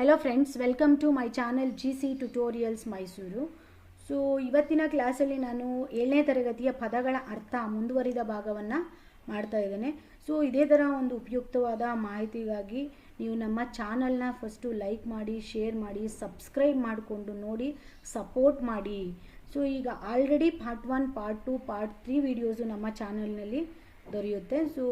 Hello friends welcome to my channel G C tutorials Mysuru so ಇವತ್ತಿನ ಕ್ಲಾಸಲ್ಲಿ ನಾನು ಏಳನೇ ತರಗತಿಯ ಪದಗಳ ಅರ್ಥ ಮುಂದುವರಿದ ಭಾಗವನ್ನು ಮಾಡ್ತಾ ಇದ್ದೇನೆ. ಸೊ ಇದೇ ಥರ ಒಂದು ಉಪಯುಕ್ತವಾದ ಮಾಹಿತಿಗಾಗಿ ನೀವು ನಮ್ಮ ಚಾನಲ್ನ ಫಸ್ಟು ಲೈಕ್ ಮಾಡಿ ಶೇರ್ ಮಾಡಿ ಸಬ್ಸ್ಕ್ರೈಬ್ ಮಾಡಿಕೊಂಡು ನೋಡಿ ಸಪೋರ್ಟ್ ಮಾಡಿ. ಸೊ ಈಗ already part one part two part three videos ನಮ್ಮ ಚಾನಲ್ನಲ್ಲಿ ದೊರೆಯುತ್ತೆ. ಸೊ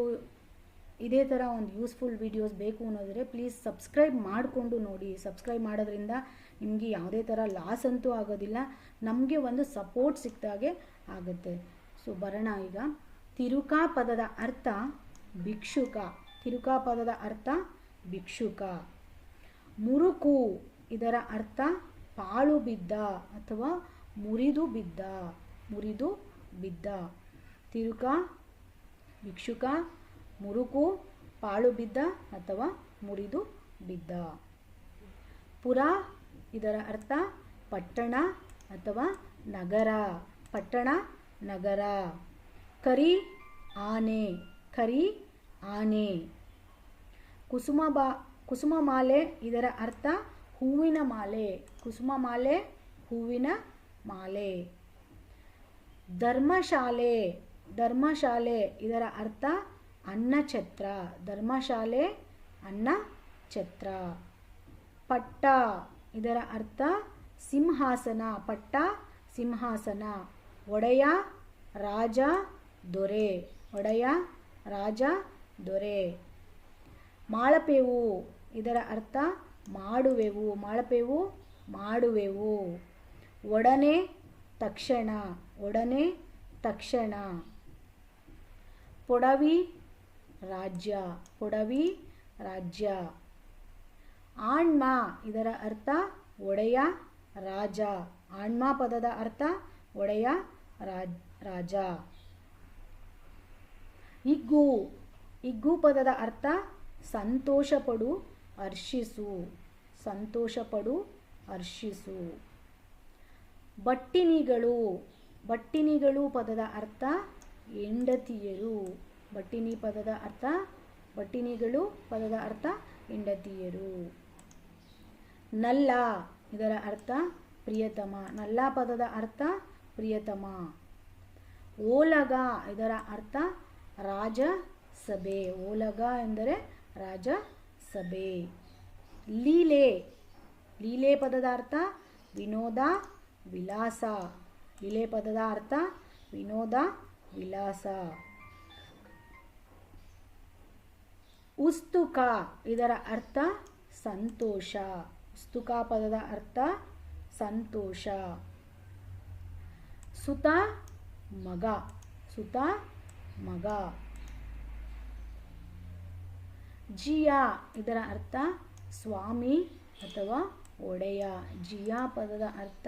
ಇದೇ ಥರ ಒಂದು ಯೂಸ್ಫುಲ್ ವೀಡಿಯೋಸ್ ಬೇಕು ಅನ್ನೋದ್ರೆ ಪ್ಲೀಸ್ ಸಬ್ಸ್ಕ್ರೈಬ್ ಮಾಡಿಕೊಂಡು ನೋಡಿ. ಸಬ್ಸ್ಕ್ರೈಬ್ ಮಾಡೋದ್ರಿಂದ ನಿಮಗೆ ಯಾವುದೇ ಥರ ಲಾಸ್ ಅಂತೂ ಆಗೋದಿಲ್ಲ. ನಮಗೆ ಒಂದು ಸಪೋರ್ಟ್ ಸಿಕ್ತಾಗೆ ಆಗುತ್ತೆ. ಸೊ ಬರೋಣ ಈಗ. ತಿರುಕಾ ಪದದ ಅರ್ಥ ಭಿಕ್ಷುಕ. ತಿರುಕಾ ಪದದ ಅರ್ಥ ಭಿಕ್ಷುಕ. ಮುರುಕು, ಇದರ ಅರ್ಥ ಪಾಳು ಬಿದ್ದ ಅಥವಾ ಮುರಿದು ಬಿದ್ದ. ಮುರಿದು ಬಿದ್ದ. ತಿರುಕ, ಭಿಕ್ಷುಕ ಮುರುಕು ಪಾಳು ಬಿದ್ದ ಅಥವಾ ಮುರಿದು ಬಿದ್ದ. ಪುರ ಇದರ ಅರ್ಥ ಪಟ್ಟಣ ಅಥವಾ ನಗರ. ಪಟ್ಟಣ, ನಗರ. ಕರಿ, ಆನೆ. ಕರಿ, ಆನೆ. ಕುಸುಮ ಬಾ, ಕುಸುಮ ಮಾಲೆ ಇದರ ಅರ್ಥ ಹೂವಿನ ಮಾಲೆ. ಕುಸುಮ ಮಾಲೆ, ಹೂವಿನ ಮಾಲೆ. ಧರ್ಮಶಾಲೆ ಧರ್ಮಶಾಲೆ ಇದರ ಅರ್ಥ ಅನ್ನಛತ್ರ, ಧರ್ಮಶಾಲೆ ಅನ್ನ ಛತ್ರ ಪಟ್ಟ, ಇದರ ಅರ್ಥ ಸಿಂಹಾಸನ, ಪಟ್ಟ, ಸಿಂಹಾಸನ. ಒಡೆಯ, ರಾಜ, ದೊರೆ. ಒಡೆಯ, ರಾಜ, ದೊರೆ. ಮಾಳಪೇವು, ಇದರ ಅರ್ಥ ಮಾಡುವೆವು, ಮಾಳಪೇವು ಮಾಡುವೆವು. ಒಡನೆ, ತಕ್ಷಣ. ಒಡನೆ, ತಕ್ಷಣ. ಪೊಡವಿ ರಾಜ್ಯ, ಕೊಡವಿ ರಾಜ್ಯ. ಆಣ್ಮ ಇದರ ಅರ್ಥ ಒಡೆಯ ರಾಜ. ಆಣ್ಮ ಪದದ ಅರ್ಥ ಒಡೆಯ ರಾಜ್ ಇಗ್ಗು ಇಗ್ಗು ಪದದ ಅರ್ಥ ಸಂತೋಷಪಡು, ಹರ್ಷಿಸು. ಸಂತೋಷಪಡು, ಹರ್ಷಿಸು. ಬಟ್ಟಿನಿಗಳು ಬಟ್ಟಿನಿಗಳು ಪದದ ಅರ್ಥ ಹೆಂಡತಿಯರು. ಬಟ್ಟಿನಿ ಪದದ ಅರ್ಥ, ಬಟ್ಟಿನಿಗಳು ಪದದ ಅರ್ಥ ಹೆಂಡತಿಯರು. ನಲ್ಲ, ಇದರ ಅರ್ಥ ಪ್ರಿಯತಮ. ನಲ್ಲ ಪದದ ಅರ್ಥ ಪ್ರಿಯತಮ. ಓಲಗ, ಇದರ ಅರ್ಥ ರಾಜ ಸಭೆ ಓಲಗ ಎಂದರೆ ರಾಜ ಸಭೆ ಲೀಲೆ ಲೀಲೆ ಪದದ ಅರ್ಥ ವಿನೋದ, ವಿಲಾಸ. ಲೀಲೆ ಪದದ ಅರ್ಥ ವಿನೋದ, ವಿಲಾಸ. ಉಸ್ತುಕ. ಇದರ ಅರ್ಥ ಸಂತೋಷ. ಉಸ್ತುಕ ಪದದ ಅರ್ಥ ಸಂತೋಷ. ಸುತ ಮಗ. ಸುತ ಮಗ. ಜಿಯಾ. ಇದರ ಅರ್ಥ ಸ್ವಾಮಿ ಅಥವಾ ಒಡೆಯ. ಜಿಯಾ ಪದದ ಅರ್ಥ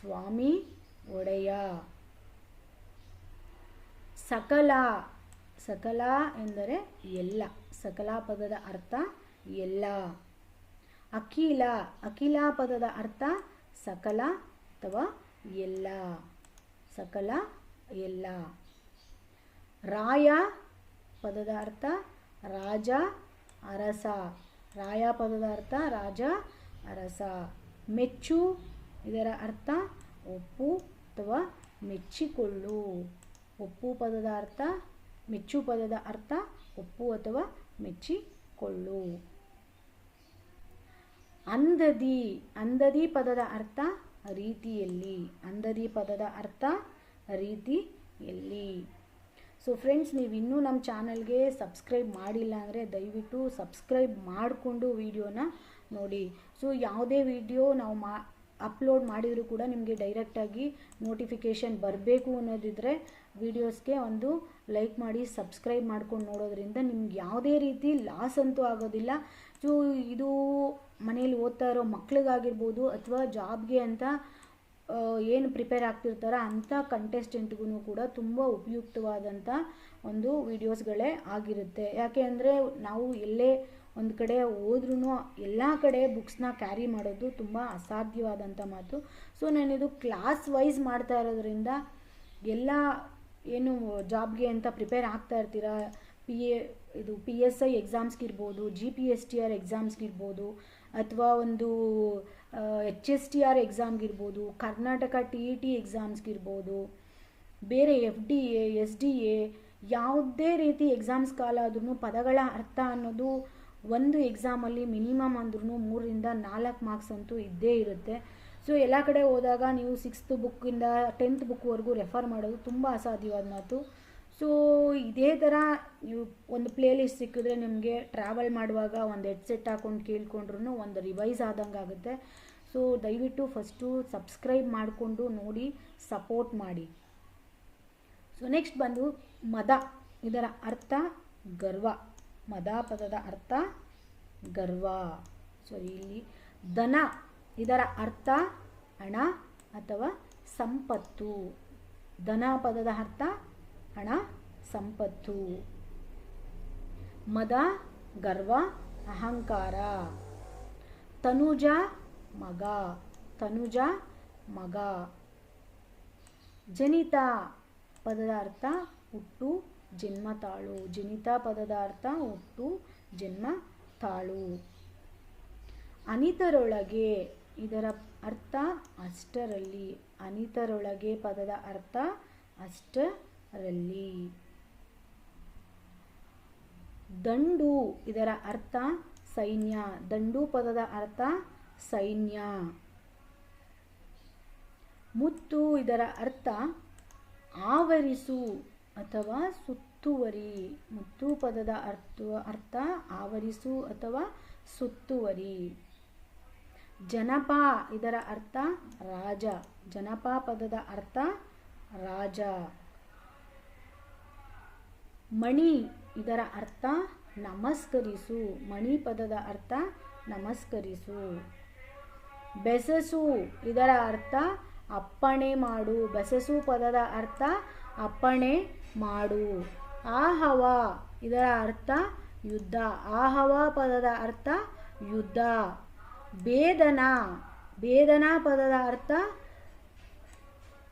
ಸ್ವಾಮಿ, ಒಡೆಯ. ಸಕಲ. ಸಕಲ ಎಂದರೆ ಎಲ್ಲ. ಸಕಲ ಪದದ ಅರ್ಥ ಎಲ್ಲ. ಅಖಿಲ ಅಖಿಲ ಪದದ ಅರ್ಥ ಸಕಲ ಅಥವಾ ಎಲ್ಲ. ಸಕಲ, ಎಲ್ಲ. ರಾಯ ಪದದ ಅರ್ಥ ರಾಜ, ಅರಸ. ರಾಯ ಪದದ ಅರ್ಥ ರಾಜ, ಅರಸ. ಮೆಚ್ಚು ಇದರ ಅರ್ಥ ಒಪ್ಪು ಅಥವಾ ಮೆಚ್ಚಿಕೊಳ್ಳು. ಒಪ್ಪು ಪದದ ಅರ್ಥ, ಮೆಚ್ಚು ಪದದ ಅರ್ಥ ಒಪ್ಪು ಅಥವಾ ಮೆಚ್ಚಿಕೊಳ್ಳು. ಅಂದದಿ ಅಂದದಿ ಪದದ ಅರ್ಥ ರೀತಿಯಲ್ಲಿ, ಅಂದದಿ ಪದದ ಅರ್ಥ ರೀತಿಯಲ್ಲಿ. ಸೊ ಫ್ರೆಂಡ್ಸ್ ನೀವು ಇನ್ನೂ ನಮ್ಮ ಚಾನಲ್ಗೆ ಸಬ್ಸ್ಕ್ರೈಬ್ ಮಾಡಿಲ್ಲ ಅಂದರೆ ದಯವಿಟ್ಟು ಸಬ್ಸ್ಕ್ರೈಬ್ ಮಾಡಿಕೊಂಡು ವಿಡಿಯೋನ ನೋಡಿ. ಸೊ ಯಾವುದೇ ವಿಡಿಯೋ ನಾವು ಮಾ, ಅಪ್ಲೋಡ್ ಮಾಡಿದರೂ ಕೂಡ ನಿಮಗೆ ಡೈರೆಕ್ಟಾಗಿ ನೋಟಿಫಿಕೇಷನ್ ಬರಬೇಕು ಅನ್ನೋದಿದ್ದರೆ ವೀಡಿಯೋಸ್ಗೆ ಒಂದು ಲೈಕ್ ಮಾಡಿ ಸಬ್ಸ್ಕ್ರೈಬ್ ಮಾಡ್ಕೊಂಡು ನೋಡೋದ್ರಿಂದ ನಿಮ್ಗೆ ಯಾವುದೇ ರೀತಿ ಲಾಸ್ ಅಂತೂ ಆಗೋದಿಲ್ಲ. ಸೊ ಇದು ಮನೇಲಿ ಓದ್ತಾ ಇರೋ ಮಕ್ಳಿಗಾಗಿರ್ಬೋದು ಅಥವಾ ಜಾಬ್ಗೆ ಅಂತ ಏನು ಪ್ರಿಪೇರ್ ಆಗ್ತಿರ್ತಾರೋ ಅಂಥ ಕಂಟೆಸ್ಟೆಂಟ್ಗೂ ಕೂಡ ತುಂಬ ಉಪಯುಕ್ತವಾದಂಥ ಒಂದು ವಿಡಿಯೋಸ್ಗಳೇ ಆಗಿರುತ್ತೆ. ಯಾಕೆ ಅಂದರೆ ನಾವು ಎಲ್ಲೇ ಒಂದು ಕಡೆ ಹೋದ್ರೂ ಎಲ್ಲ ಕಡೆ ಬುಕ್ಸ್ನ ಕ್ಯಾರಿ ಮಾಡೋದು ತುಂಬ ಅಸಾಧ್ಯವಾದಂಥ ಮಾತು. ಸೊ ನಾನಿದು ಕ್ಲಾಸ್ ವೈಸ್ ಮಾಡ್ತಾ ಇರೋದ್ರಿಂದ ಎಲ್ಲ ಏನು ಜಾಬ್ಗೆ ಅಂತ ಪ್ರಿಪೇರ್ ಆಗ್ತಾ ಇರ್ತೀರಾ? ಪಿ ಎ ಇದು P S I ಎಕ್ಸಾಮ್ಸ್ಗಿರ್ಬೋದು G P S T R ಎಕ್ಸಾಮ್ಸ್ಗಿರ್ಬೋದು ಅಥವಾ ಒಂದು ಎಚ್ ಎಸ್ ಟಿ ಆರ್ ಎಕ್ಸಾಮ್ಗಿರ್ಬೋದು ಕರ್ನಾಟಕ ಟಿ ಇ ಟಿ ಎಕ್ಸಾಮ್ಸ್ಗಿರ್ಬೋದು ಬೇರೆ F D A S D A ಯಾವುದೇ ರೀತಿ ಎಕ್ಸಾಮ್ಸ್ ಕಾಲ ಆದ್ರೂ ಪದಗಳ ಅರ್ಥ ಅನ್ನೋದು ಒಂದು ಎಕ್ಸಾಮಲ್ಲಿ ಮಿನಿಮಮ್ ಅಂದ್ರೂ ಮೂರರಿಂದ ನಾಲ್ಕು ಮಾರ್ಕ್ಸ್ ಅಂತೂ ಇದ್ದೇ ಇರುತ್ತೆ. ಸೊ ಎಲ್ಲ ಕಡೆ ಹೋದಾಗ ನೀವು ಸಿಕ್ಸ್ತ್ ಬುಕ್ಕಿಂದ ಟೆಂತ್ ಬುಕ್ವರೆಗೂ ರೆಫರ್ ಮಾಡೋದು ತುಂಬ ಅಸಾಧ್ಯವಾದ ಮಾತು ಸೊ ಇದೇ ಥರ ನೀವು ಒಂದು ಪ್ಲೇಲಿಸ್ಟ್ ಸಿಕ್ಕಿದ್ರೆ ನಿಮಗೆ ಟ್ರಾವೆಲ್ ಮಾಡುವಾಗ ಒಂದು ಹೆಡ್ಸೆಟ್ ಹಾಕೊಂಡು ಕೇಳ್ಕೊಂಡ್ರೂ ಒಂದು ರಿವೈಸ್ ಆದಂಗೆ ಆಗುತ್ತೆ. ಸೊ ದಯವಿಟ್ಟು ಫಸ್ಟು ಸಬ್ಸ್ಕ್ರೈಬ್ ಮಾಡಿಕೊಂಡು ನೋಡಿ ಸಪೋರ್ಟ್ ಮಾಡಿ. ಸೊ ನೆಕ್ಸ್ಟ್ ಬಂದು ಮದ. ಇದರ ಅರ್ಥ ಗರ್ವ. ಮದ ಪದದ ಅರ್ಥ ಗರ್ವ. ಸೊ ಇಲ್ಲಿ ದನ ಇದರ ಅರ್ಥ ಹಣ ಅಥವಾ ಸಂಪತ್ತು. ಧನ ಪದದ ಅರ್ಥ ಹಣ, ಸಂಪತ್ತು. ಮದ, ಗರ್ವ, ಅಹಂಕಾರ. ತನುಜ, ಮಗ. ತನುಜ, ಮಗ. ಜನಿತ ಪದದ ಅರ್ಥ ಹುಟ್ಟು, ಜನ್ಮ, ತಾಳು. ಜನಿತ ಪದದ ಅರ್ಥ ಹುಟ್ಟು, ಜನ್ಮ, ತಾಳು. ಅನಿತರೊಳಗೆ ಇದರ ಅರ್ಥ ಅಷ್ಟರಲ್ಲಿ, ಅನಿತರೊಳಗೆ ಪದದ ಅರ್ಥ ಅಷ್ಟರಲ್ಲಿ. ದಂಡು, ಇದರ ಅರ್ಥ ಸೈನ್ಯ. ದಂಡು ಪದದ ಅರ್ಥ ಸೈನ್ಯ. ಮುತ್ತು, ಇದರ ಅರ್ಥ ಆವರಿಸು ಅಥವಾ ಸುತ್ತುವರಿ. ಮುತ್ತು ಪದದ ಅರ್ಥ ಅರ್ಥ ಆವರಿಸು ಅಥವಾ ಸುತ್ತುವರಿ. ಜನಪ ಇದರ ಅರ್ಥ ರಾಜ. ಜನಪ ಪದದ ಅರ್ಥ ರಾಜ. ಮಣಿ ಇದರ ಅರ್ಥ ನಮಸ್ಕರಿಸು. ಮಣಿ ಪದದ ಅರ್ಥ ನಮಸ್ಕರಿಸು. ಬೆಸಸು ಇದರ ಅರ್ಥ ಅಪ್ಪಣೆ ಮಾಡು. ಬೆಸಸು ಪದದ ಅರ್ಥ ಅಪ್ಪಣೆ ಮಾಡು. ಆಹವ ಇದರ ಅರ್ಥ ಯುದ್ಧ. ಆಹವ ಪದದ ಅರ್ಥ ಯುದ್ಧ. ಭೇದನ ಭೇದನ ಪದದ ಅರ್ಥ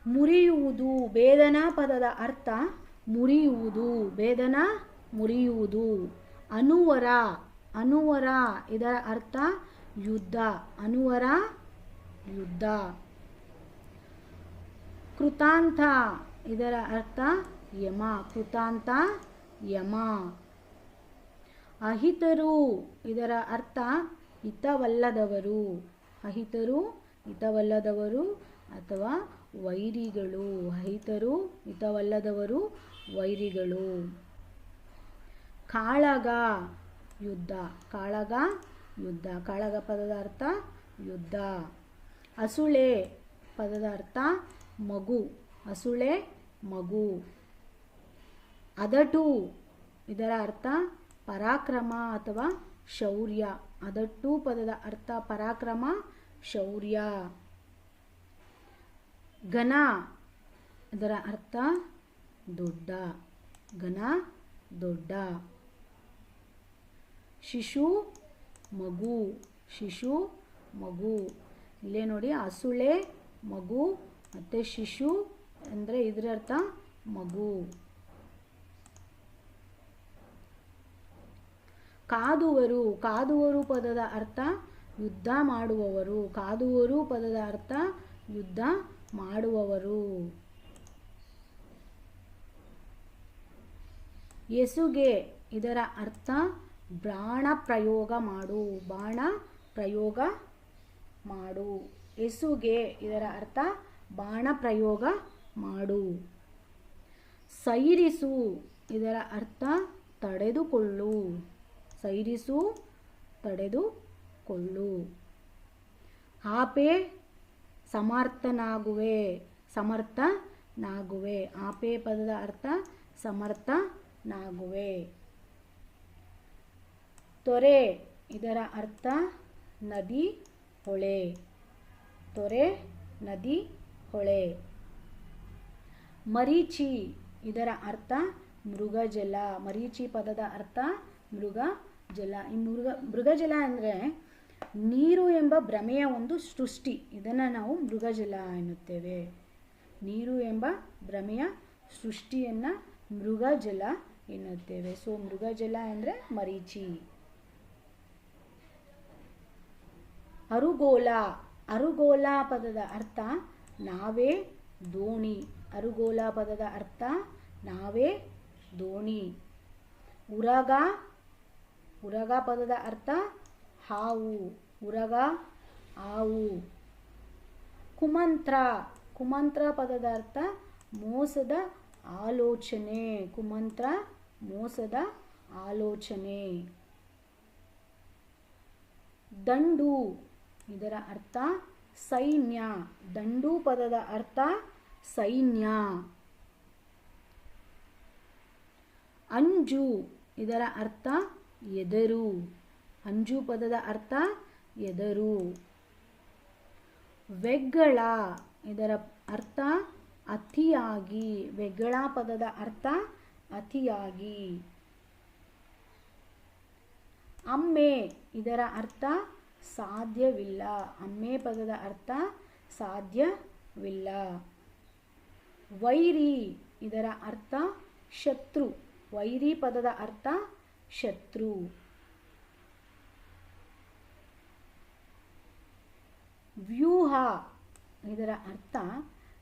ಮುರಿಯುವುದು. ಭೇದನ ಪದದ ಅರ್ಥ ಮುರಿಯುವುದು. ಭೇದನ ಮುರಿಯುವುದು. ಅನುವರ ಅನುವರ ಇದರ ಅರ್ಥ ಯುದ್ಧ. ಅನುವರ, ಯುದ್ಧ. ಕೃತಾಂತ ಇದರ ಅರ್ಥ ಯಮ. ಕೃತಾಂತ ಯಮ. ಅಹಿತರು ಇದರ ಅರ್ಥ ಹಿತವಲ್ಲದವರು, ಅಹಿತರು ಹಿತವಲ್ಲದವರು ಅಥವಾ ವೈರಿಗಳು, ಅಹಿತರು ಹಿತವಲ್ಲದವರು ವೈರಿಗಳು. ಕಾಳಗ ಯುದ್ಧ ಕಾಳಗ ಯುದ್ಧ, ಕಾಳಗ ಪದದ ಅರ್ಥ ಯುದ್ಧ. ಅಸುಳೆ ಪದದ ಅರ್ಥ ಮಗು, ಅಸುಳೆ ಮಗು. ಅದಟು ಇದರ ಅರ್ಥ ಪರಾಕ್ರಮ ಅಥವಾ ಶೌರ್ಯ. ಅದಟ್ಟು ಪದದ ಅರ್ಥ ಪರಾಕ್ರಮ, ಶೌರ್ಯ. ಘನ, ಅದರ ಅರ್ಥ ದೊಡ್ಡ. ಘನ, ದೊಡ್ಡ. ಶಿಶು, ಮಗು. ಶಿಶು, ಮಗು. ಇಲ್ಲೇ ನೋಡಿ ಹಸುಳೆ ಮಗು, ಮತ್ತು ಶಿಶು, ಅಂದರೆ ಇದರ ಅರ್ಥ ಮಗು. ಕಾದುವರು ಕಾದುವರು ಪದದ ಅರ್ಥ ಯುದ್ಧ ಮಾಡುವವರು, ಕಾದುವರು ಪದದ ಅರ್ಥ ಯುದ್ಧ ಮಾಡುವವರು. ಎಸುಗೆ, ಇದರ ಅರ್ಥ ಬಾಣ ಪ್ರಯೋಗ ಮಾಡು, ಬಾಣ ಪ್ರಯೋಗ ಮಾಡು. ಎಸುಗೆ, ಇದರ ಅರ್ಥ ಬಾಣ ಪ್ರಯೋಗ ಮಾಡು. ಸೈರಿಸು, ಇದರ ಅರ್ಥ ತಡೆದುಕೊಳ್ಳು. ಸೈರಿಸು, ತಡೆದುಕೊಳ್ಳು. ಆಪೆ ಸಮರ್ಥನಾಗುವೆ ಸಮರ್ಥನಾಗುವೆ. ಆಪೆ ಪದದ ಅರ್ಥ ಸಮರ್ಥನಾಗುವೆ. ತೊರೆ, ಇದರ ಅರ್ಥ ನದಿ ಹೊಳೆ. ತೊರೆ, ನದಿ ಹೊಳೆ. ಮರೀಚಿ, ಇದರ ಅರ್ಥ ಮೃಗಜಲ. ಮರೀಚಿ ಪದದ ಅರ್ಥ ಮೃಗ ಜಲ. ಈ ಮೃಗ ಮೃಗಜಲ ಅಂದರೆ ನೀರು ಎಂಬ ಭ್ರಮೆಯ ಒಂದು ಸೃಷ್ಟಿ. ಇದನ್ನು ನಾವು ಮೃಗಜಲ ಎನ್ನುತ್ತೇವೆ. ನೀರು ಎಂಬ ಭ್ರಮೆಯ ಸೃಷ್ಟಿಯನ್ನು ಮೃಗಜಲ ಎನ್ನುತ್ತೇವೆ. ಸೊ ಮೃಗಜಲ ಅಂದರೆ ಮರೀಚಿ. ಅರುಗೋಲ. ಅರುಗೋಲ ಪದದ ಅರ್ಥ ನಾವೇ ದೋಣಿ. ಅರುಗೋಲ ಪದದ ಅರ್ಥ ನಾವೇ ದೋಣಿ. ಉರಗ ಉರಗ ಪದದ ಅರ್ಥ ಹಾವು, ಉರಗ ಹಾವು. ಕುಮಂತ್ರ ಕುಮಂತ್ರ ಪದದ ಅರ್ಥ ಮೋಸದ ಆಲೋಚನೆ. ಕುಮಂತ್ರ, ಮೋಸದ ಆಲೋಚನೆ. ದಂಡು, ಇದರ ಅರ್ಥ ಸೈನ್ಯ. ದಂಡು ಪದದ ಅರ್ಥ ಸೈನ್ಯ. ಅಂಜು, ಇದರ ಅರ್ಥ ಎದರು. ಅಂಜು ಪದದ ಅರ್ಥ ಎದರು. ವೆಗ್ಗಳ, ಇದರ ಅರ್ಥ ಅತಿಯಾಗಿ. ವೆಗ್ಗಳ ಪದದ ಅರ್ಥ ಅತಿಯಾಗಿ. ಅಮ್ಮೆ, ಇದರ ಅರ್ಥ ಸಾಧ್ಯವಿಲ್ಲ. ಅಮ್ಮೆ ಪದದ ಅರ್ಥ ಸಾಧ್ಯವಿಲ್ಲ. ವೈರಿ, ಇದರ ಅರ್ಥ ಶತ್ರು. ವೈರಿ ಪದದ ಅರ್ಥ ಶತ್ರು. ವ್ಯೂಹ ಇದರ ಅರ್ಥ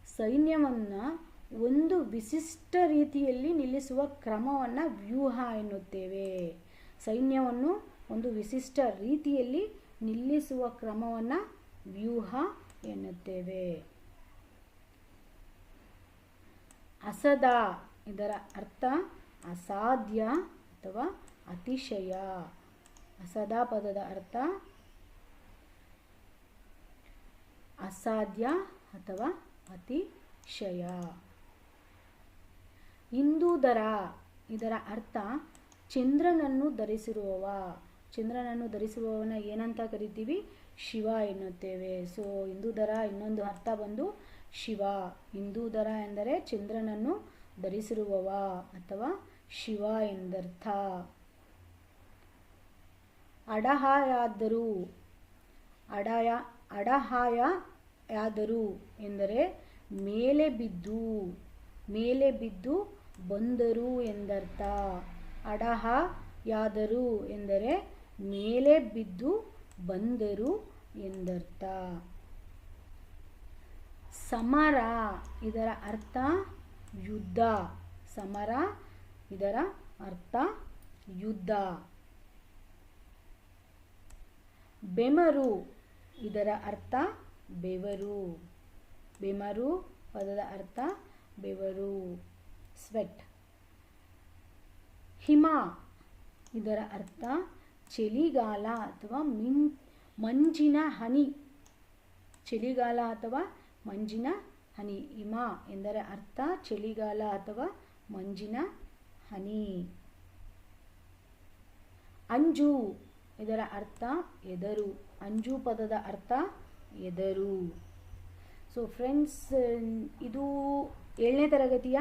ಸೈನ್ಯವನ್ನು ಒಂದು ವಿಶಿಷ್ಟ ರೀತಿಯಲ್ಲಿ ನಿಲ್ಲಿಸುವ ಕ್ರಮವನ್ನು ವ್ಯೂಹ ಎನ್ನುತ್ತೇವೆ. ಸೈನ್ಯವನ್ನು ಒಂದು ವಿಶಿಷ್ಟ ರೀತಿಯಲ್ಲಿ ನಿಲ್ಲಿಸುವ ಕ್ರಮವನ್ನು ವ್ಯೂಹ ಎನ್ನುತ್ತೇವೆ. ಅಸದ ಇದರ ಅರ್ಥ ಅಸಾಧ್ಯ ಅಥವಾ ಅತಿಶಯ. ಅಸದಾ ಪದದ ಅರ್ಥ ಅಸಾಧ್ಯ ಅಥವಾ ಅತಿಶಯ. ಇಂದೂದರ ಇದರ ಅರ್ಥ ಚಂದ್ರನನ್ನು ಧರಿಸಿರುವವ. ಚಂದ್ರನನ್ನು ಧರಿಸಿರುವವನ ಏನಂತ ಕರಿತೀವಿ? ಶಿವ ಎನ್ನುತ್ತೇವೆ. ಸೊ ಹಿಂದೂದರ ಇನ್ನೊಂದು ಅರ್ಥ ಬಂದು ಶಿವ. ಹಿಂದೂದರ ಎಂದರೆ ಚಂದ್ರನನ್ನು ಧರಿಸಿರುವವ ಅಥವಾ ಶಿವ ಎಂದರ್ಥ. ಅಡಹಾಯಾದರೂ. ಅಡಯ ಅಡಹಾಯ ಯಾದರು ಎಂದರೆ ಮೇಲೆ ಬಿದ್ದು ಮೇಲೆ ಬಿದ್ದು ಬಂದರು ಎಂದರ್ಥ. ಅಡಹ ಯಾದರು ಎಂದರೆ ಮೇಲೆ ಬಿದ್ದು ಬಂದರು ಎಂದರ್ಥ. ಸಮರ, ಇದರ ಅರ್ಥ ಯುದ್ಧ. ಸಮರ, ಇದರ ಅರ್ಥ ಯುದ್ಧ. ಬೆಮರು. ಇದರ ಅರ್ಥ ಬೆವರು. ಬೆಮರು ಪದದ ಅರ್ಥ ಬೆವರು. ಸ್ವೆಟ್. ಹಿಮ. ಇದರ ಅರ್ಥ ಚಳಿಗಾಲ ಅಥವಾ ಮಿನ್, ಮಂಜಿನ ಹನಿ. ಚಳಿಗಾಲ ಅಥವಾ ಮಂಜಿನ ಹನಿ. ಹಿಮ ಎಂದರ ಅರ್ಥ ಚಳಿಗಾಲ ಅಥವಾ ಮಂಜಿನ ಹನಿ. ಅಂಜು. ಇದರ ಅರ್ಥ ಎದರು. ಅಂಜು ಪದದ ಅರ್ಥ ಎದರು. ಸೊ ಫ್ರೆಂಡ್ಸ್ ಇದು ಏಳನೇ ತರಗತಿಯ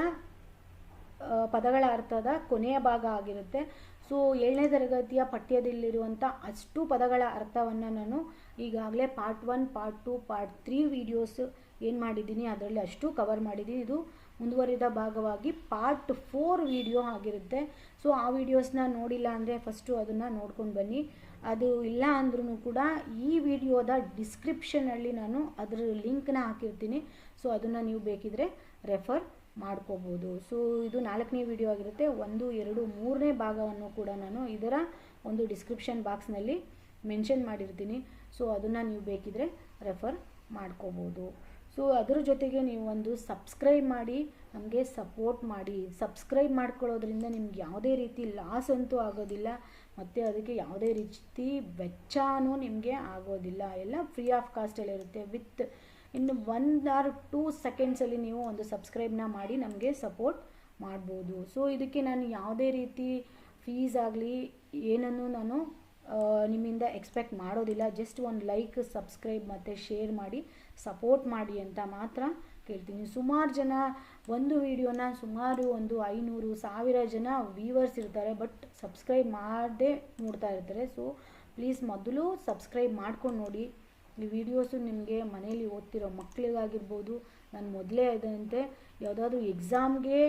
ಪದಗಳ ಅರ್ಥದ ಕೊನೆಯ ಭಾಗ ಆಗಿರುತ್ತೆ. ಸೊ ಏಳನೇ ತರಗತಿಯ ಪಠ್ಯದಲ್ಲಿರುವಂಥ ಅಷ್ಟು ಪದಗಳ ಅರ್ಥವನ್ನು ನಾನು ಈಗಾಗಲೇ part one part two part three videos ಏನು ಮಾಡಿದ್ದೀನಿ, ಅದರಲ್ಲಿ ಅಷ್ಟು ಕವರ್ ಮಾಡಿದ್ದೀನಿ. ಇದು ಮುಂದುವರಿದ ಭಾಗವಾಗಿ ಪಾರ್ಟ್ ಫೋರ್ ವಿಡಿಯೋ ಆಗಿರುತ್ತೆ. ಸೊ ಆ ವಿಡಿಯೋಸ್ನ ನೋಡಿಲ್ಲ ಅಂದರೆ ಫಸ್ಟು ಅದನ್ನು ನೋಡ್ಕೊಂಡು ಬನ್ನಿ. ಅದು ಇಲ್ಲ ಅಂದ್ರೂ ಕೂಡ ಈ ವಿಡಿಯೋದ ಡಿಸ್ಕ್ರಿಪ್ಷನಲ್ಲಿ ನಾನು ಅದರ ಲಿಂಕ್ನ ಹಾಕಿರ್ತೀನಿ. ಸೊ ಅದನ್ನು ನೀವು ಬೇಕಿದ್ರೆ ರೆಫರ್ ಮಾಡ್ಕೋಬೋದು. ಸೊ ಇದು ನಾಲ್ಕನೇ ವಿಡಿಯೋ ಆಗಿರುತ್ತೆ. ಒಂದು, ಎರಡು, ಮೂರನೇ ಭಾಗವನ್ನು ಕೂಡ ನಾನು ಇದರ ಒಂದು ಡಿಸ್ಕ್ರಿಪ್ಷನ್ ಬಾಕ್ಸ್ನಲ್ಲಿ ಮೆನ್ಷನ್ ಮಾಡಿರ್ತೀನಿ. ಸೊ ಅದನ್ನು ನೀವು ಬೇಕಿದ್ರೆ ರೆಫರ್ ಮಾಡ್ಕೋಬೋದು. ಸೊ ಅದರ ಜೊತೆಗೆ ನೀವು ಒಂದು ಸಬ್ಸ್ಕ್ರೈಬ್ ಮಾಡಿ, ನಮಗೆ ಸಪೋರ್ಟ್ ಮಾಡಿ. ಸಬ್ಸ್ಕ್ರೈಬ್ ಮಾಡ್ಕೊಳ್ಳೋದ್ರಿಂದ ನಿಮ್ಗೆ ಯಾವುದೇ ರೀತಿ ಲಾಸ್ ಅಂತೂ ಆಗೋದಿಲ್ಲ. ಮತ್ತು ಅದಕ್ಕೆ ಯಾವುದೇ ರೀತಿ ವೆಚ್ಚನೂ ನಿಮಗೆ ಆಗೋದಿಲ್ಲ. ಎಲ್ಲ ಫ್ರೀ ಆಫ್ ಕಾಸ್ಟಲ್ಲಿರುತ್ತೆ ವಿತ್ ಇನ್ನು ಒನ್ ಆರ್ ಟೂ ಸೆಕೆಂಡ್ಸಲ್ಲಿ ನೀವು ಒಂದು ಸಬ್ಸ್ಕ್ರೈಬ್ನ ಮಾಡಿ ನಮಗೆ ಸಪೋರ್ಟ್ ಮಾಡ್ಬೋದು. ಸೊ ಇದಕ್ಕೆ ನಾನು ಯಾವುದೇ ರೀತಿ ಫೀಸ್ ಆಗಲಿ ಏನನ್ನು ನಾನು ನಿಮ್ಮಿಂದ ಎಕ್ಸ್ಪೆಕ್ಟ್ ಮಾಡೋದಿಲ್ಲ. ಜಸ್ಟ್ ಒಂದು ಲೈಕ್ ಸಬ್ಸ್ಕ್ರೈಬ್ ಮತ್ತು ಶೇರ್ ಮಾಡಿ ಸಪೋರ್ಟ್ ಮಾಡಿ ಅಂತ ಮಾತ್ರ ಕೇಳ್ತೀನಿ. ಸುಮಾರು ಜನ ಒಂದು ವಿಡಿಯೋನ ಸುಮಾರು ಒಂದು ಐನೂರು ಸಾವಿರ ಜನ ವ್ಯೂವರ್ಸ್ ಇರ್ತಾರೆ ಬಟ್ ಸಬ್ಸ್ಕ್ರೈಬ್ ಮಾಡದೆ ನೋಡ್ತಾ ಇರ್ತಾರೆ. ಸೊ ಪ್ಲೀಸ್ ಮೊದಲು ಸಬ್ಸ್ಕ್ರೈಬ್ ಮಾಡ್ಕೊಂಡು ನೋಡಿ. ಈ ವಿಡಿಯೋಸು ನಿಮಗೆ ಮನೇಲಿ ಓದ್ತಿರೋ ಮಕ್ಕಳಿಗಾಗಿರ್ಬೋದು ನಾನು ಮೊದಲೇ ಇದಂತೆ ಯಾವುದಾದ್ರೂ ಎಕ್ಸಾಮ್ಗೆ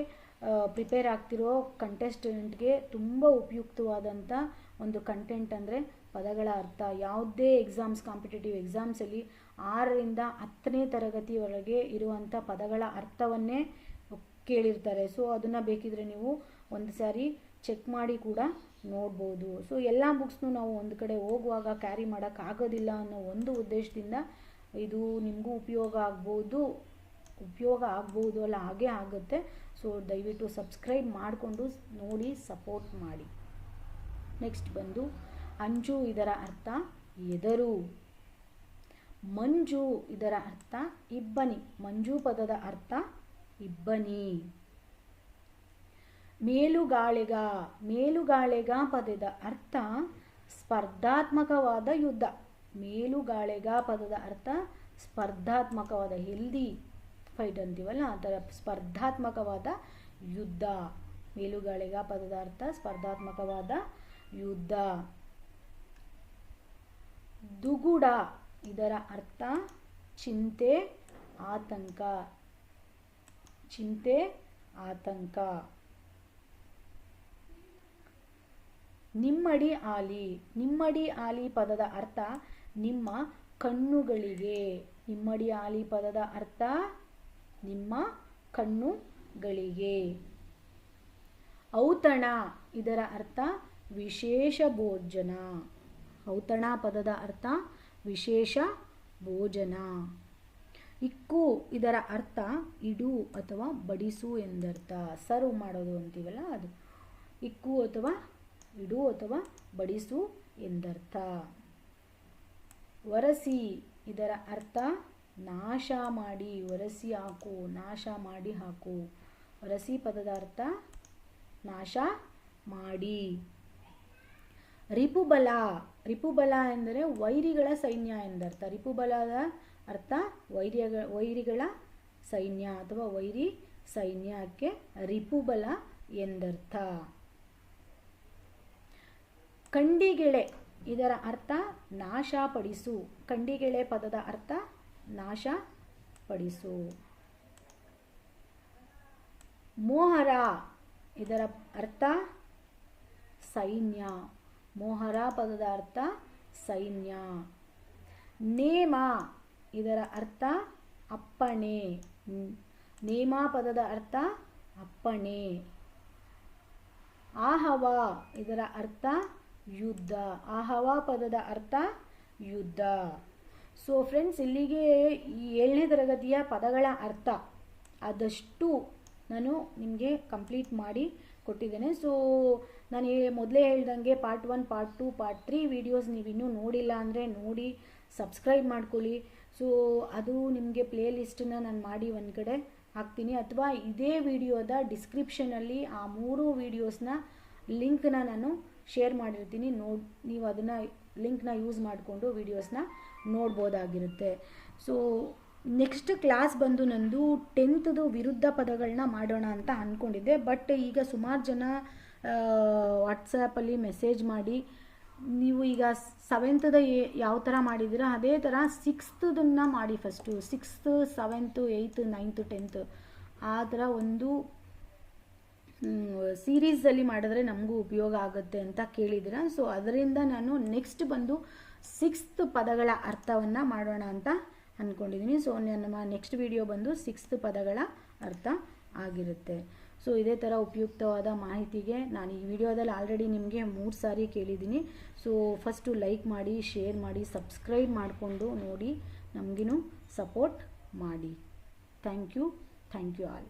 ಪ್ರಿಪೇರ್ ಆಗ್ತಿರೋ ಕಂಟೆಸ್ಟೆಂಟ್ಗೆ ತುಂಬ ಉಪಯುಕ್ತವಾದಂಥ ಒಂದು ಕಂಟೆಂಟ್ ಅಂದರೆ ಪದಗಳ ಅರ್ಥ. ಯಾವುದೇ ಎಕ್ಸಾಮ್ಸ್ ಕಾಂಪಿಟೇಟಿವ್ ಎಕ್ಸಾಮ್ಸಲ್ಲಿ ಆರರಿಂದ ಹತ್ತನೇ ತರಗತಿವರೆಗೆ ಇರುವಂಥ ಪದಗಳ ಅರ್ಥವನ್ನೇ ಕೇಳಿರ್ತಾರೆ. ಸೊ ಅದನ್ನು ಬೇಕಿದ್ರೆ ನೀವು ಒಂದು ಸಾರಿ ಚೆಕ್ ಮಾಡಿ ಕೂಡ ನೋಡ್ಬೋದು. ಸೊ ಎಲ್ಲ ಬುಕ್ಸ್ನು ನಾವು ಒಂದು ಕಡೆ ಹೋಗುವಾಗ ಕ್ಯಾರಿ ಮಾಡೋಕ್ಕಾಗೋದಿಲ್ಲ ಅನ್ನೋ ಒಂದು ಉದ್ದೇಶದಿಂದ ಇದು ನಿಮಗೂ ಉಪಯೋಗ ಆಗ್ಬೋದು. ಉಪಯೋಗ ಆಗ್ಬೋದು ಅಲ್ಲ, ಹಾಗೆ ಆಗುತ್ತೆ. ಸೊ ದಯವಿಟ್ಟು ಸಬ್ಸ್ಕ್ರೈಬ್ ಮಾಡಿಕೊಂಡು ನೋಡಿ ಸಪೋರ್ಟ್ ಮಾಡಿ. ನೆಕ್ಸ್ಟ್ ಬಂದು, ಅಂಜು ಇದರ ಅರ್ಥ ಎದರು. ಮಂಜು ಇದರ ಅರ್ಥ ಇಬ್ಬನಿ. ಮಂಜು ಪದದ ಅರ್ಥ ಇಬ್ಬನಿ. ಮೇಲುಗಾಳೆಗ ಮೇಲುಗಾಳೆಗ ಪದದ ಅರ್ಥ ಸ್ಪರ್ಧಾತ್ಮಕವಾದ ಯುದ್ಧ. ಮೇಲುಗಾಳೆಗ ಪದದ ಅರ್ಥ ಸ್ಪರ್ಧಾತ್ಮಕವಾದ ಹೆಲ್ದಿ ಫೈಟ್ ಅಂತೀವಲ್ಲ, ಆ ಥರ ಸ್ಪರ್ಧಾತ್ಮಕವಾದ ಯುದ್ಧ. ಮೇಲುಗಾಳೆಗ ಪದದ ಅರ್ಥ ಸ್ಪರ್ಧಾತ್ಮಕವಾದ ಯುದ್ಧ. ದುಗುಡ, ಇದರ ಅರ್ಥ ಚಿಂತೆ, ಆತಂಕ. ಚಿಂತೆ, ಆತಂಕ. ನಿಮ್ಮಡಿ ಆಲಿ ನಿಮ್ಮಡಿ ಆಲಿ ಪದದ ಅರ್ಥ ನಿಮ್ಮ ಕಣ್ಣುಗಳಿಗೆ. ನಿಮ್ಮಡಿ ಆಲಿ ಪದದ ಅರ್ಥ ನಿಮ್ಮ ಕಣ್ಣುಗಳಿಗೆ. ಔತಣ ಇದರ ಅರ್ಥ ವಿಶೇಷ ಭೋಜನ. ಔತಣ ಪದದ ಅರ್ಥ ವಿಶೇಷ ಭೋಜನ. ಇಕ್ಕು ಇದರ ಅರ್ಥ ಇಡು ಅಥವಾ ಬಡಿಸು ಎಂದರ್ಥ. ಸರ್ವ್ ಮಾಡೋದು ಅಂತೀವಲ್ಲ ಅದು. ಇಕ್ಕು ಅಥವಾ ಇಡು ಅಥವಾ ಬಡಿಸು ಎಂದರ್ಥ. ಒರಸಿ ಇದರ ಅರ್ಥ ನಾಶ ಮಾಡಿ ಒರಸಿ ಹಾಕು, ನಾಶ ಮಾಡಿ ಹಾಕು. ಒರಸಿ ಪದದ ಅರ್ಥ ನಾಶ ಮಾಡಿ. ರಿಪುಬಲ ರಿಪುಬಲ ಎಂದರೆ ವೈರಿಗಳ ಸೈನ್ಯ ಎಂದರ್ಥ. ರಿಪುಬಲದ ಅರ್ಥ? ವೈರ್ಯಗಳ ವೈರಿಗಳ ಸೈನ್ಯ ಅಥವಾ ವೈರಿ ಸೈನ್ಯಕ್ಕೆ ರಿಪುಬಲ ಎಂದರ್ಥ. ಕಂಡಿಗೆಳೆ, ಇದರ ಅರ್ಥ ನಾಶಪಡಿಸು. ಕಂಡಿಗೆಳೆ ಪದದ ಅರ್ಥ ನಾಶ ಪಡಿಸು ಮೋಹರ, ಇದರ ಅರ್ಥ ಸೈನ್ಯ. ಮೋಹರ ಪದದ ಅರ್ಥ ಸೈನ್ಯ. ನೇಮ ಇದರ ಅರ್ಥ ಅಪ್ಪಣೆ. ನೇಮ ಪದದ ಅರ್ಥ ಅಪ್ಪಣೆ. ಆಹವ, ಇದರ ಅರ್ಥ ಯುದ್ಧ. ಆಹವ ಪದದ ಅರ್ಥ ಯುದ್ಧ. ಸೊ ಫ್ರೆಂಡ್ಸ್ ಇಲ್ಲಿಗೆ ಈ ಏಳನೇ ತರಗತಿಯ ಪದಗಳ ಅರ್ಥ ಆದಷ್ಟು ನಾನು ನಿಮಗೆ ಕಂಪ್ಲೀಟ್ ಮಾಡಿ ಕೊಟ್ಟಿದ್ದೇನೆ. ಸೊ ನಾನು ಮೊದಲೇ ಹೇಳ್ದಂಗೆ part one part two part three videos ನೀವು ಇನ್ನೂ ನೋಡಿಲ್ಲ ಅಂದರೆ ನೋಡಿ ಸಬ್ಸ್ಕ್ರೈಬ್ ಮಾಡ್ಕೊಳ್ಳಿ. ಸೊ ಅದು ನಿಮಗೆ ಪ್ಲೇ ಲಿಸ್ಟನ್ನ ನಾನು ಮಾಡಿ ಒಂದು ಕಡೆ ಹಾಕ್ತೀನಿ. ಅಥವಾ ಇದೇ ವಿಡಿಯೋದ ಡಿಸ್ಕ್ರಿಪ್ಷನಲ್ಲಿ ಆ ಮೂರು ವೀಡಿಯೋಸ್ನ ಲಿಂಕ್ನ ನಾನು ಶೇರ್ ಮಾಡಿರ್ತೀನಿ. ನೋಡಿ, ನೀವು ಅದನ್ನು ಲಿಂಕ್ನ ಯೂಸ್ ಮಾಡಿಕೊಂಡು ವೀಡಿಯೋಸ್ನ ನೋಡ್ಬೋದಾಗಿರುತ್ತೆ. ಸೊ ನೆಕ್ಸ್ಟ್ ಕ್ಲಾಸ್ ಬಂದು ನಂದು ಟೆಂತ್ದು ವಿರುದ್ಧ ಪದಗಳನ್ನ ಮಾಡೋಣ ಅಂತ ಅಂದ್ಕೊಂಡಿದ್ದೆ ಬಟ್ ಈಗ ಸುಮಾರು ಜನ ವಾಟ್ಸಪ್ಪಲ್ಲಿ ಮೆಸೇಜ್ ಮಾಡಿ ನೀವು ಈಗ ಸೆವೆಂತ್ದ ಯಾವ ಥರ ಮಾಡಿದ್ದೀರಾ ಅದೇ ಥರ ಸಿಕ್ಸ್ತದನ್ನು ಮಾಡಿ first sixth seventh eighth ninth tenth ಆ ಥರ ಒಂದು ಸೀರೀಸಲ್ಲಿ ಮಾಡಿದ್ರೆ ನಮಗೂ ಉಪಯೋಗ ಆಗುತ್ತೆ ಅಂತ ಕೇಳಿದ್ದೀರ ಸೊ ಅದರಿಂದ ನಾನು ನೆಕ್ಸ್ಟ್ ಬಂದು ಸಿಕ್ಸ್ತ್ ಪದಗಳ ಅರ್ಥವನ್ನು ಮಾಡೋಣ ಅಂತ ಅಂದ್ಕೊಂಡಿದ್ದೀನಿ ಸೊ ನಮ್ಮ ನೆಕ್ಸ್ಟ್ ವಿಡಿಯೋ ಬಂದು ಸಿಕ್ಸ್ತ್ ಪದಗಳ ಅರ್ಥ ಆಗಿರುತ್ತೆ. ಸೊ ಇದೇ ಥರ ಉಪಯುಕ್ತವಾದ ಮಾಹಿತಿಗೆ ನಾನು ಈ ವಿಡಿಯೋದಲ್ಲಿ ಆಲ್ರೆಡಿ ನಿಮಗೆ ಮೂರು ಸಾರಿ ಕೇಳಿದ್ದೀನಿ. ಸೊ ಫಸ್ಟು ಲೈಕ್ ಮಾಡಿ ಶೇರ್ ಮಾಡಿ ಸಬ್ಸ್ಕ್ರೈಬ್ ಮಾಡಿಕೊಂಡು ನೋಡಿ, ನಮಗಿನ್ನೂ ಸಪೋರ್ಟ್ ಮಾಡಿ. Thank you thank you all